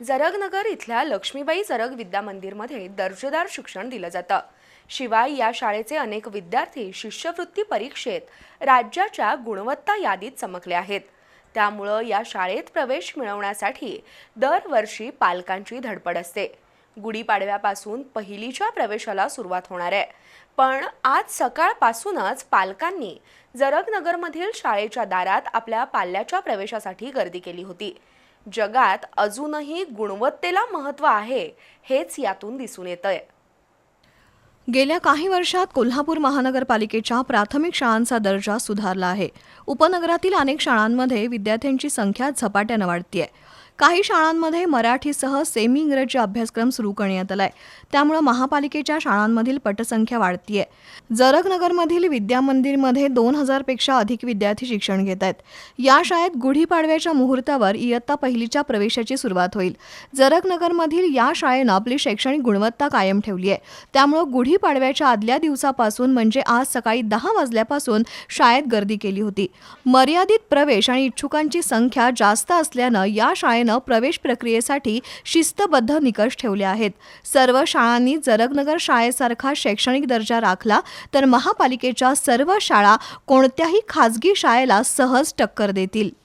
जरगनगर इथल्या लक्ष्मीबाई जरग विद्या मंदिरमध्ये दर्जेदार शिक्षण दिलं जातं. शिवाय या शाळेचे अनेक विद्यार्थी शिष्यवृत्ती परीक्षेत राज्याच्या गुणवत्ता यादीत चमकले आहेत. त्यामुळं या शाळेत प्रवेश मिळवण्यासाठी दरवर्षी पालकांची धडपड असते. गुढीपाडव्यापासून पहिलीच्या प्रवेशाला सुरुवात होणार आहे. पण आज सकाळपासूनच पालकांनी जरगनगरमधील शाळेच्या दारात आपल्या पाल्याच्या प्रवेशासाठी गर्दी केली होती. जगात अजूनही गुणवत्तेला महत्त्व आहे हेच यातून दिसून येतंय. गेल्या काही वर्षात कोल्हापूर महानगरपालिकेच्या प्राथमिक शाळांचा दर्जा सुधारला आहे. उपनगरातील अनेक शाळांमध्ये विद्यार्थ्यांची संख्या झपाट्यानं वाढतीये. काही शाळांमध्ये मराठीसह सेमी इंग्रजी अभ्यासक्रम सुरू करण्यात आलाय. त्यामुळं महापालिकेच्या शाळांमधील पटसंख्या वाढतीये. जरगनगरमधील विद्या मंदिरमध्ये दोन हजारपेक्षा अधिक विद्यार्थी शिक्षण घेत आहेत या शाळेत गुढीपाडव्याच्या मुहूर्तावर इयत्ता पहिलीच्या प्रवेशाची सुरुवात होईल. जरगनगरमधील या शाळेनं आपली शैक्षणिक गुणवत्ता कायम ठेवली आहे. त्यामुळं गुढीपाडव्याच्या आदल्या दिवसापासून म्हणजे आज सकाळी दहा वाजल्यापासून शाळेत गर्दी केली होती. मर्यादित प्रवेश आणि इच्छुकांची संख्या जास्त असल्यानं या शाळेनं प्रवेश प्रक्रियेसाठी शिस्तबद्ध निकष ठेवले आहेत. सर्व शाळांनी जरगनगर शाळेसारखा शैक्षणिक दर्जा राखला तर महापालिकेच्या सर्व शाळा कोणत्याही खाजगी शाळेला सहज टक्कर देतील.